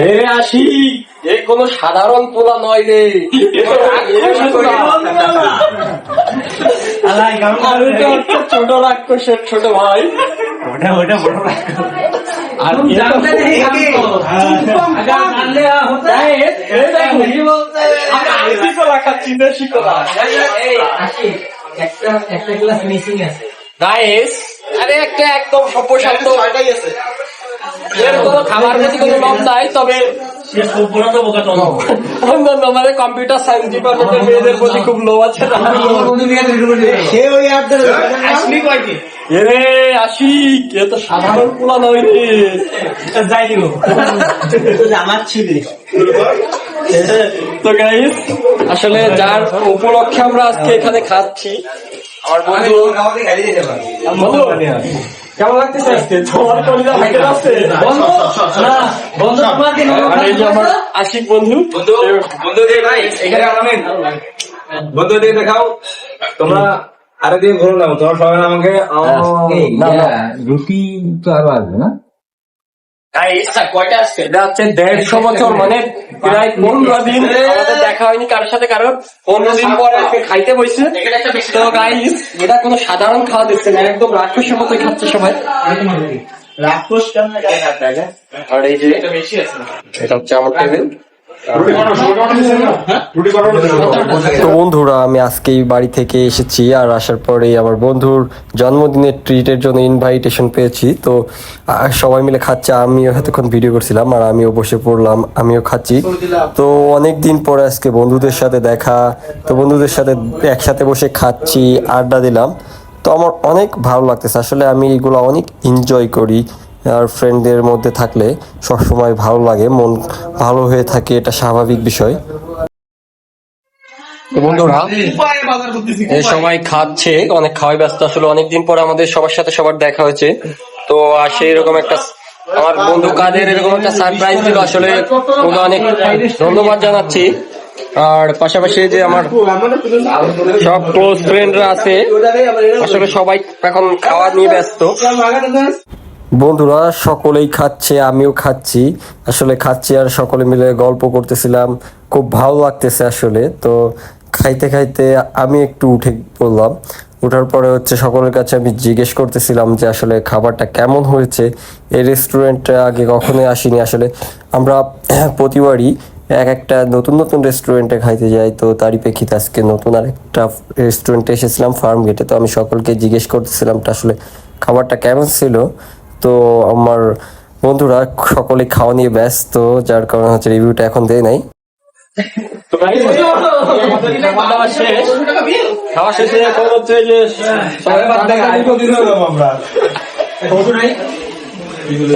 এ আসি। এ কোনো সাধারণ পোলা নয় রে। ছোট রাক্ষসের ছোট ভাই। ওটা ওটা বড় আরে একটা একদম সভ্যসাধ্য এর কোনো খাবার প্রতি কোনো লোভ নাই তবে অন্যান্য কম্পিউটার সায়েন্স ডিপার্টমেন্টের মেয়েদের প্রতি খুব লোভ আছে এরে আশিক এ তো সাধারণ পোলা নয় রে। যাই আমার ছিলি। তো গাইস আসলে যার উপলক্ষে আমরা আজকে এখানে খাচ্ছি আমার বন্ধু বন্ধু, কেমন লাগতেছে আজকে তোমার কলিজা ভেঙে যাচ্ছে না বন্ধু এই যে আমার আশিক বন্ধু বন্ধু দিয়ে ভাই এখানে আনামেন বন্ধু দিয়ে দেখাও তোমরা আরে দিয়ে ঘুরো না তোমার সবাই আমাকে রুটি তো আরও আসবে না এটা হচ্ছে দেড়শো বছর মানে প্রায় পনেরো দিন আমাদের দেখা হয়নি কারোর সাথে পনেরো দিন পরে আজকে খাইতে বসছে। তো গাইস এটা কোনো সাধারণ খাওয়া দিচ্ছে না একদম রাক্ষসের মতোই খাচ্ছে সবাই। রাক্ষস কেমন আর এই যে এটা হচ্ছে আমার টেবিল তো বন্ধুরা আমি আজকেই বাড়ি থেকে এসেছি আর আসার পরেই আমার বন্ধুর জন্মদিনের ট্রিটের জন্য ইনভাইটেশন পেয়েছি। তো সবাই মিলে খাচ্ছে আমিও এতক্ষণ ভিডিও করছিলাম আর আমিও বসে পড়লাম আমিও খাচ্ছি। তো অনেক দিন পরে আজকে বন্ধুদের সাথে দেখা তো বন্ধুদের সাথে একসাথে বসে খাচ্ছি আড্ডা দিলাম। তো আমার অনেক ভালো লাগতেছে। আসলে আমি এগুলো অনেক এনজয় করি। আর ফ্রেন্ডদের মধ্যে থাকলে সবসময় ভালো লাগে মন ভালো হয়ে থাকে এটা স্বাভাবিক বিষয়। তো বন্ধুরা সবাই খাচ্ছে অনেক খাওয়াই ব্যস্ত আসলে অনেকদিন পর আমাদের সবার সাথে সবার দেখা হয়েছে। তো আসে এরকম একটা আমার বন্ধু কাদের এরকম একটা সারপ্রাইজ দিল আসলে ওকে অনেক ধন্যবাদ জানাচ্ছি। আর পাশাপাশি যে আমার সব ক্লোজ ফ্রেন্ডরা আছে আসলে সবাই এখন খাওয়া নিয়ে ব্যস্ত। বন্ধুরা, সকলেই খাচ্ছে, আমিও খাচ্ছি। আসলে খাচ্ছি আর সকলে মিলে গল্প করতেছিলাম। খুব ভালো লাগতেছে আসলে। তো খাইতে খাইতে আমি একটু উঠে পড়লাম। ওঠার পরে হচ্ছে সকলের কাছে আমি জিজ্ঞেস করতেছিলাম যে আসলে খাবারটা কেমন হয়েছে? এই রেস্টুরেন্টে আগে কখনোই আসিনি আসলে। আমরা প্রতিবারই এক একটা নতুন নতুন রেস্টুরেন্টে খাইতে যাই। তো তারই প্রেক্ষিতে আজকে নতুন আর একটা রেস্টুরেন্টে এসেছিলাম ফার্ম গেটে তো আমি সকলকে জিজ্ঞেস করতেছিলাম আসলে খাবারটা কেমন ছিল? তো আমার বন্ধুরা সকলে খাওয়া নিয়ে ব্যস্ত যার কারণে হচ্ছে রিভিউটা এখন দেয় নাই। খাওয়া শেষে? এখন হচ্ছে যে সবাই বাদ দেখা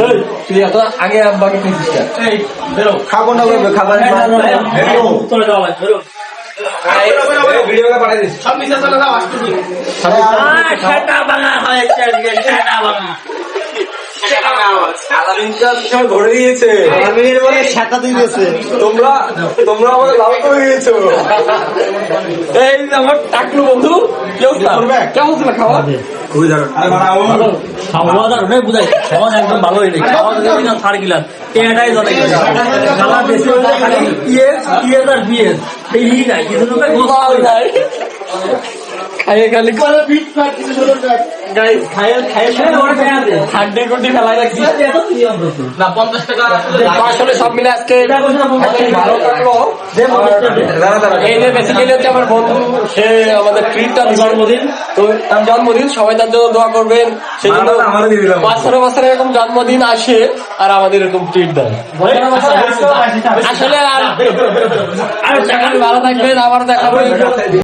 এই, তুই এত আগে আব্বাকে খেয়েছিস খাব না ধরে দিয়েছে আমিনের বলে সেটা দিয়ে দিয়েছে তোমরা তোমরা আমাকে লাভ করে দিয়েছ এই আমার টাকলু বন্ধু কি অবস্থা? কেমন ছিল খাওয়া খুবই দারুণ খাওয়া ওটাই বুঝাই খাওয়া একদম ভালো হয়নি খাওয়া যদি না থার্ড গিলাস টেয়াটাই জলে খাওয়া বেশি খালি পিএস পিএস আর পিএস সেই নাই কিছু নাই। খাইয়ে খালি খাইয়ে খাইয়ে হাড্ডি গুড্ডি ফেলাই রাখছি। তো আসলে সব মিলে আজকে ভালো কাটলো। এই যে বেসিক্যালি হচ্ছে আমার বন্ধু সে আমাদের ট্রিটটা জন্মদিন। তো তার জন্মদিন সবাই তার জন্য দোয়া করবেন। সেই জন্য বছরে বছরে এরকম জন্মদিন আসে আর আমাদের এরকম ট্রিট দেয়। আসলে আর আর ভালো থাকবেন আবার দেখাবো